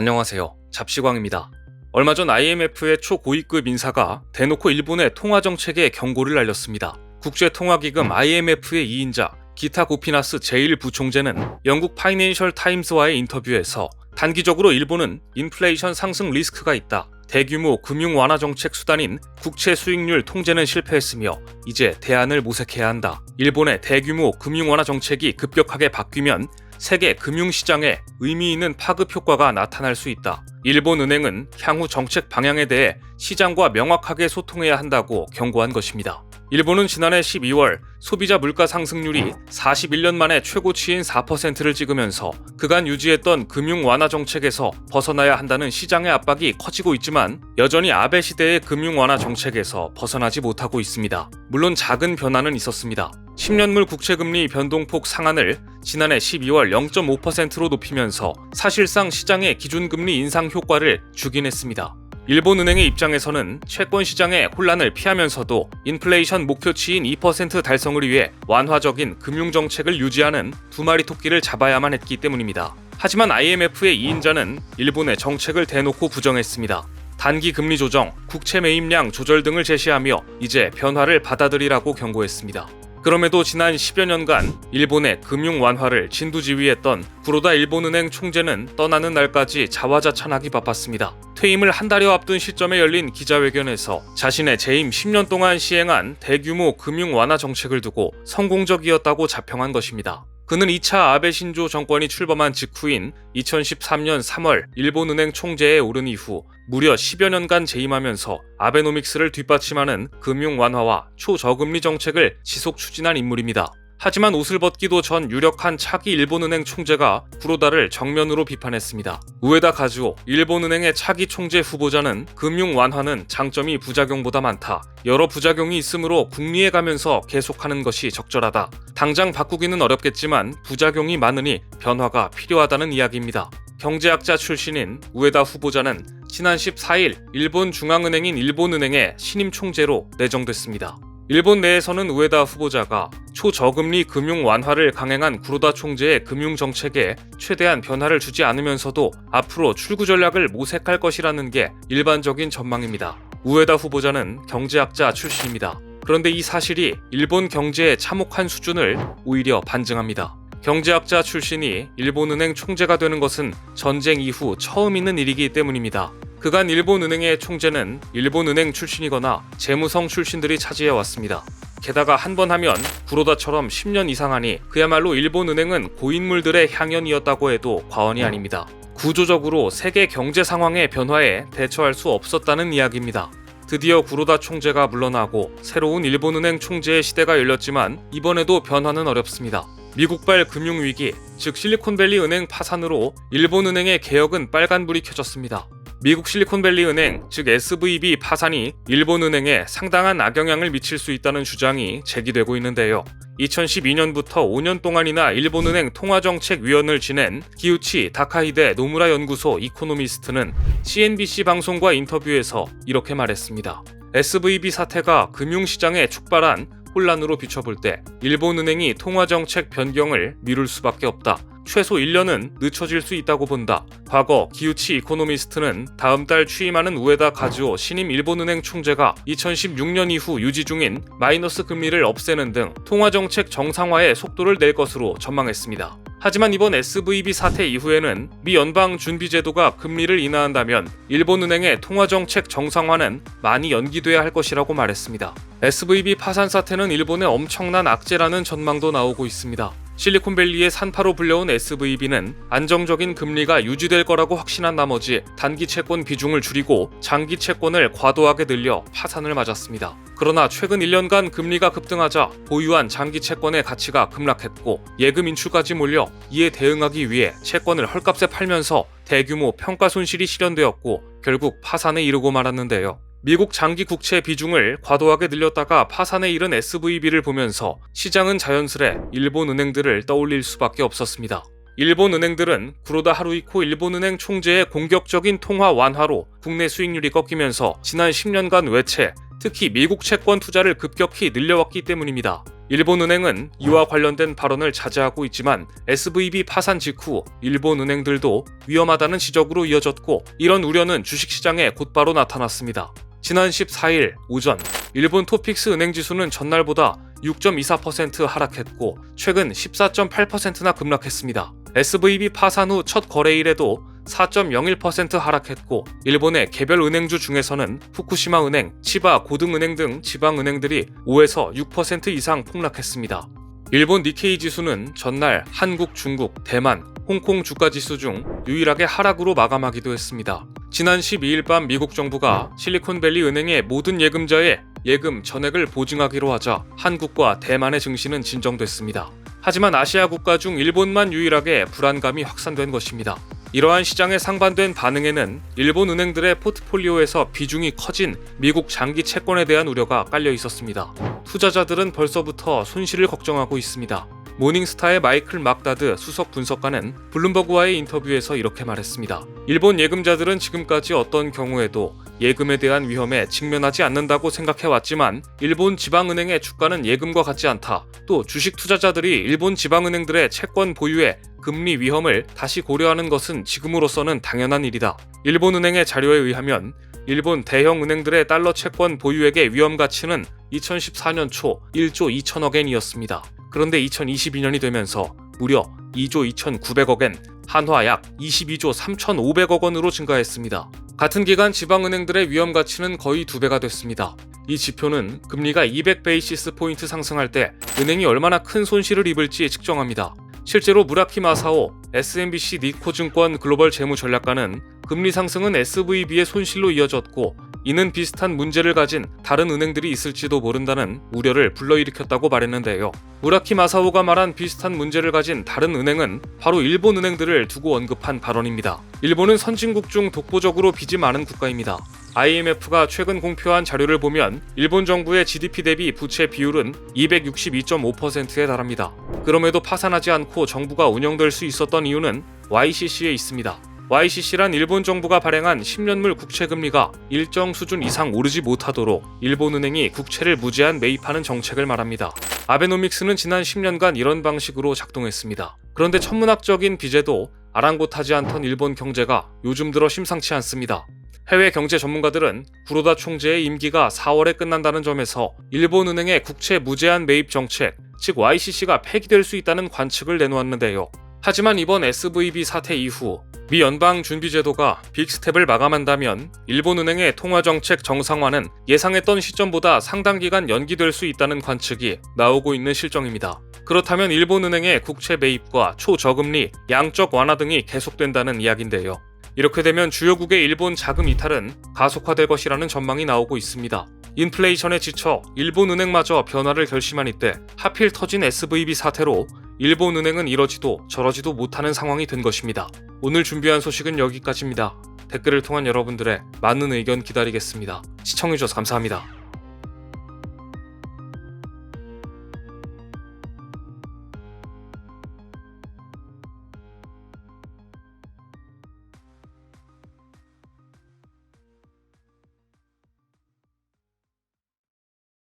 안녕하세요. 잡시광입니다. 얼마 전 IMF의 초고위급 인사가 대놓고 일본의 통화 정책에 경고를 날렸습니다. 국제통화기금 IMF의 2인자 기타 고피나스 제1부총재는 영국 파이낸셜 타임스와의 인터뷰에서 단기적으로 일본은 인플레이션 상승 리스크가 있다. 대규모 금융 완화 정책 수단인 국채 수익률 통제는 실패했으며 이제 대안을 모색해야 한다. 일본의 대규모 금융 완화 정책이 급격하게 바뀌면 세계 금융시장에 의미 있는 파급 효과가 나타날 수 있다. 일본은행은 향후 정책 방향에 대해 시장과 명확하게 소통해야 한다고 경고한 것입니다. 일본은 지난해 12월 소비자 물가 상승률이 41년 만에 최고치인 4%를 찍으면서 그간 유지했던 금융 완화 정책에서 벗어나야 한다는 시장의 압박이 커지고 있지만 여전히 아베 시대의 금융 완화 정책에서 벗어나지 못하고 있습니다. 물론 작은 변화는 있었습니다. 10년물 국채금리 변동폭 상한을 지난해 12월 0.5%로 높이면서 사실상 시장의 기준금리 인상 효과를 주긴 했습니다. 일본은행의 입장에서는 채권 시장의 혼란을 피하면서도 인플레이션 목표치인 2% 달성을 위해 완화적인 금융 정책을 유지하는 두 마리 토끼를 잡아야만 했기 때문입니다. 하지만 IMF의 2인자는 일본의 정책을 대놓고 부정했습니다. 단기 금리 조정, 국채 매입량 조절 등을 제시하며 이제 변화를 받아들이라고 경고했습니다. 그럼에도 지난 10여 년간 일본의 금융 완화를 진두지휘했던 구로다 일본은행 총재는 떠나는 날까지 자화자찬하기 바빴습니다. 퇴임을 한 달여 앞둔 시점에 열린 기자회견에서 자신의 재임 10년 동안 시행한 대규모 금융 완화 정책을 두고 성공적이었다고 자평한 것입니다. 그는 2차 아베 신조 정권이 출범한 직후인 2013년 3월 일본은행 총재에 오른 이후 무려 10여 년간 재임하면서 아베노믹스를 뒷받침하는 금융 완화와 초저금리 정책을 지속 추진한 인물입니다. 하지만 옷을 벗기도 전 유력한 차기 일본은행 총재가 구로다를 정면으로 비판했습니다. 우에다 가즈오 일본은행의 차기 총재 후보자는 금융 완화는 장점이 부작용보다 많다. 여러 부작용이 있으므로 궁리해 가면서 계속하는 것이 적절하다. 당장 바꾸기는 어렵겠지만 부작용이 많으니 변화가 필요하다는 이야기입니다. 경제학자 출신인 우에다 후보자는 지난 14일 일본 중앙은행인 일본은행의 신임 총재로 내정됐습니다. 일본 내에서는 우에다 후보자가 초저금리 금융 완화를 강행한 구로다 총재의 금융 정책에 최대한 변화를 주지 않으면서도 앞으로 출구 전략을 모색할 것이라는 게 일반적인 전망입니다. 우에다 후보자는 경제학자 출신입니다. 그런데 이 사실이 일본 경제의 참혹한 수준을 오히려 반증합니다. 경제학자 출신이 일본은행 총재가 되는 것은 전쟁 이후 처음 있는 일이기 때문입니다. 그간 일본은행의 총재는 일본은행 출신이거나 재무성 출신들이 차지해 왔습니다. 게다가 한 번 하면 구로다처럼 10년 이상 하니 그야말로 일본은행은 고인물들의 향연이었다고 해도 과언이 아닙니다. 구조적으로 세계 경제 상황의 변화에 대처할 수 없었다는 이야기입니다. 드디어 구로다 총재가 물러나고 새로운 일본은행 총재의 시대가 열렸지만 이번에도 변화는 어렵습니다. 미국발 금융위기, 즉 실리콘밸리 은행 파산으로 일본은행의 개혁은 빨간불이 켜졌습니다. 미국 실리콘밸리 은행, 즉 SVB 파산이 일본 은행에 상당한 악영향을 미칠 수 있다는 주장이 제기되고 있는데요. 2012년부터 5년 동안이나 일본은행 통화정책위원을 지낸 기우치 다카히데 노무라 연구소 이코노미스트는 CNBC 방송과 인터뷰에서 이렇게 말했습니다. SVB 사태가 금융시장에 촉발한 혼란으로 비춰볼 때 일본은행이 통화정책 변경을 미룰 수밖에 없다. 최소 1년은 늦춰질 수 있다고 본다. 과거 기우치 이코노미스트는 다음 달 취임하는 우에다 가즈오 신임 일본은행 총재가 2016년 이후 유지 중인 마이너스 금리를 없애는 등 통화정책 정상화에 속도를 낼 것으로 전망했습니다. 하지만 이번 SVB 사태 이후에는 미 연방 준비제도가 금리를 인하한다면 일본은행의 통화정책 정상화는 많이 연기돼야 할 것이라고 말했습니다. SVB 파산 사태는 일본의 엄청난 악재라는 전망도 나오고 있습니다. 실리콘밸리의 산파로 불려온 SVB는 안정적인 금리가 유지될 거라고 확신한 나머지 단기 채권 비중을 줄이고 장기 채권을 과도하게 늘려 파산을 맞았습니다. 그러나 최근 1년간 금리가 급등하자 보유한 장기 채권의 가치가 급락했고 예금 인출까지 몰려 이에 대응하기 위해 채권을 헐값에 팔면서 대규모 평가 손실이 실현되었고 결국 파산에 이르고 말았는데요. 미국 장기 국채 비중을 과도하게 늘렸다가 파산에 이른 SVB를 보면서 시장은 자연스레 일본 은행들을 떠올릴 수밖에 없었습니다. 일본 은행들은 구로다 하루이코 일본은행 총재의 공격적인 통화 완화로 국내 수익률이 꺾이면서 지난 10년간 외채, 특히 미국 채권 투자를 급격히 늘려왔기 때문입니다. 일본은행은 이와 관련된 발언을 자제하고 있지만 SVB 파산 직후 일본 은행들도 위험하다는 지적으로 이어졌고 이런 우려는 주식시장에 곧바로 나타났습니다. 지난 14일 오전 일본 토픽스 은행 지수는 전날보다 6.24% 하락했고 최근 14.8%나 급락했습니다. SVB 파산 후 첫 거래일에도 4.01% 하락했고 일본의 개별 은행주 중에서는 후쿠시마 은행, 치바 고등은행 등 지방 은행들이 5에서 6% 이상 폭락했습니다. 일본 니케이 지수는 전날 한국, 중국, 대만, 홍콩 주가 지수 중 유일하게 하락으로 마감하기도 했습니다. 지난 12일 밤 미국 정부가 실리콘밸리 은행의 모든 예금자의 예금 전액을 보증하기로 하자 한국과 대만의 증시는 진정됐습니다. 하지만 아시아 국가 중 일본만 유일하게 불안감이 확산된 것입니다. 이러한 시장의 상반된 반응에는 일본 은행들의 포트폴리오에서 비중이 커진 미국 장기 채권에 대한 우려가 깔려 있었습니다. 투자자들은 벌써부터 손실을 걱정하고 있습니다. 모닝스타의 마이클 막다드 수석 분석가는 블룸버그와의 인터뷰에서 이렇게 말했습니다. 일본 예금자들은 지금까지 어떤 경우에도 예금에 대한 위험에 직면하지 않는다고 생각해 왔지만 일본 지방은행의 주가는 예금과 같지 않다. 또 주식 투자자들이 일본 지방은행들의 채권 보유에 금리 위험을 다시 고려하는 것은 지금으로서는 당연한 일이다. 일본은행의 자료에 의하면 일본 대형 은행들의 달러 채권 보유액의 위험 가치는 2014년 초 1조 2천억 엔이었습니다. 그런데 2022년이 되면서 무려 2조 2,900억엔, 한화 약 22조 3,500억 원으로 증가했습니다. 같은 기간 지방은행들의 위험 가치는 거의 두 배가 됐습니다. 이 지표는 금리가 200 베이시스 포인트 상승할 때 은행이 얼마나 큰 손실을 입을지 측정합니다. 실제로 무라키 마사오 SMBC 니코증권 글로벌 재무 전략가는 금리 상승은 SVB의 손실로 이어졌고 이는 비슷한 문제를 가진 다른 은행들이 있을지도 모른다는 우려를 불러일으켰다고 말했는데요. 무라키 마사오가 말한 비슷한 문제를 가진 다른 은행은 바로 일본 은행들을 두고 언급한 발언입니다. 일본은 선진국 중 독보적으로 빚이 많은 국가입니다. IMF가 최근 공표한 자료를 보면 일본 정부의 GDP 대비 부채 비율은 262.5%에 달합니다. 그럼에도 파산하지 않고 정부가 운영될 수 있었던 이유는 YCC에 있습니다. YCC란 일본 정부가 발행한 10년물 국채 금리가 일정 수준 이상 오르지 못하도록 일본 은행이 국채를 무제한 매입하는 정책을 말합니다. 아베노믹스는 지난 10년간 이런 방식으로 작동했습니다. 그런데 천문학적인 비제도 아랑곳하지 않던 일본 경제가 요즘 들어 심상치 않습니다. 해외 경제 전문가들은 구로다 총재의 임기가 4월에 끝난다는 점에서 일본 은행의 국채 무제한 매입 정책, 즉 YCC가 폐기될 수 있다는 관측을 내놓았는데요. 하지만 이번 SVB 사태 이후 미 연방 준비제도가 빅스텝을 마감한다면 일본은행의 통화정책 정상화는 예상했던 시점보다 상당 기간 연기될 수 있다는 관측이 나오고 있는 실정입니다. 그렇다면 일본은행의 국채 매입과 초저금리, 양적 완화 등이 계속된다는 이야기인데요. 이렇게 되면 주요국의 일본 자금 이탈은 가속화될 것이라는 전망이 나오고 있습니다. 인플레이션에 지쳐 일본 은행마저 변화를 결심한 이때 하필 터진 SVB 사태로 일본은행은 이러지도 저러지도 못하는 상황이 된 것입니다. 오늘 준비한 소식은 여기까지입니다. 댓글을 통한 여러분들의 많은 의견 기다리겠습니다. 시청해주셔서 감사합니다.